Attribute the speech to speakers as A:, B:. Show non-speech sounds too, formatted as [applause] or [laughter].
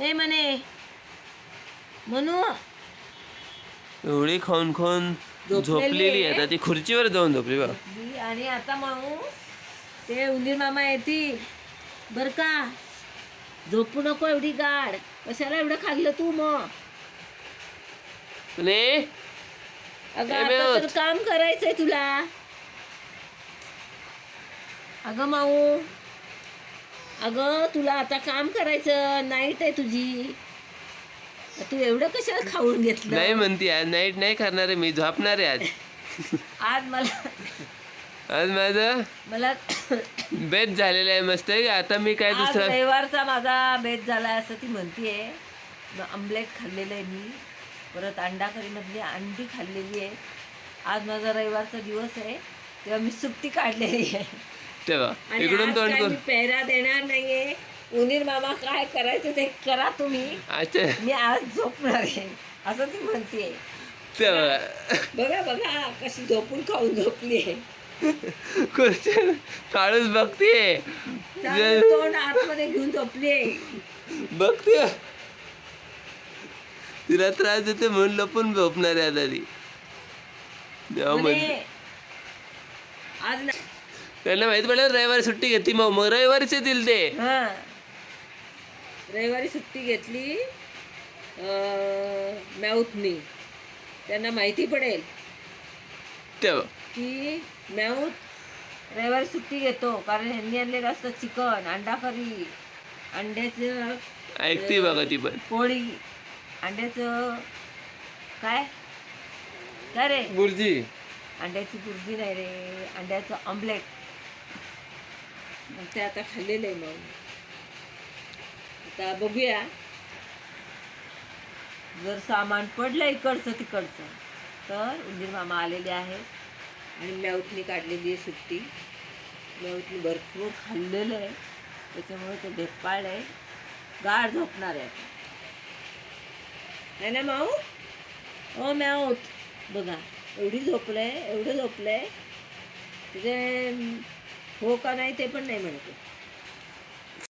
A: ए म्हणे म्हणू
B: एवढी खाऊन खाऊन
A: झोपलेली
B: आहे. आता ती खुर्चीवर जाऊन झोपली बा
A: आणि आता माऊ ते उंदीर मामा येतील बर का? झोपू नको एवढी गाड कशाला एवढं खाल्लं तू मग
B: म्हणे
A: अगं
B: ए,
A: आता
B: मेवत.
A: तर काम करायचंय तुला. अगं माऊ अगं तुला आता काम करायचं नाईट आहे तुझी. तू एवढं कशाला खाऊन
B: नाही
A: घेतलं
B: म्हणती आज नाईट नाही करणार आहे मी झोपणार आहे आज. [laughs]
A: आज मला
B: आज माझं
A: मला
B: बेत झालेलं आहे मस्त आहे आता मी काय
A: आज
B: दुसरं
A: रविवारचा माझा बेत झाला असं ती म्हणतीये. आमलेट खाल्लेलं आहे मी. परत अंडा करीमधली अंडी खाल्लेली आहे. आज माझा रविवारचा दिवस आहे. तेव्हा मी सुट्टी काढलेली आहे.
B: तेव्हा इकडून तोंड
A: काय
B: करू
A: मी पेहरा देणार नाहीये. उनीर मामा काय करायचं ते करा तुम्ही.
B: अच्छा.
A: मी आज झोपणार आहे. असं ती म्हणतीये.
B: तेव्हा
A: बघा. बघा कशी झोपून खाऊन झोपली आहे.
B: काढूच बघतीये.
A: चांगलं तोंड आतमध्ये घेऊन झोपली आहे.
B: बघते तिला त्रास देते म्हणून लपून झोपणार आहे आता ती. म्हणते.
A: आज ना
B: त्यांना माहीत पडलं रविवारी सुट्टी घेतली. मग मग रविवारीच येतील ते.
A: हा. रविवारी सुट्टी घेतली मॅऊथनी त्यांना माहिती पडेल
B: तेव्हा
A: की मॅऊथ रविवारी सुट्टी घेतो कारण ह्यांनी आणलेलं असतं चिकन अंडा करी अंड्याचं
B: ऐकते बघा ती पण.
A: पोळी अंड्याचं काय? काय रे?
B: बुर्जी.
A: अंड्याची बुर्जी नाही रे अंड्याचं ऑमलेट मग ते आता खाल्लेलं आहे मग. आता बघूया. जर सामान पडलं इकडचं तिकडचं तर उंदीर मामा आलेले आहेत आणि मेवतनी काढलेली आहे सुट्टी. मेवतनी भरपूर खाल्लेलं आहे. त्याच्यामुळे ते ढेपाळ आहे. गाड झोपणार आहे नाही ना माऊ? हो मॅवत बघा एवढी झोपलं आहे एवढं झोपलं आहे तिथे हो का नाही ते पण नाही म्हणते.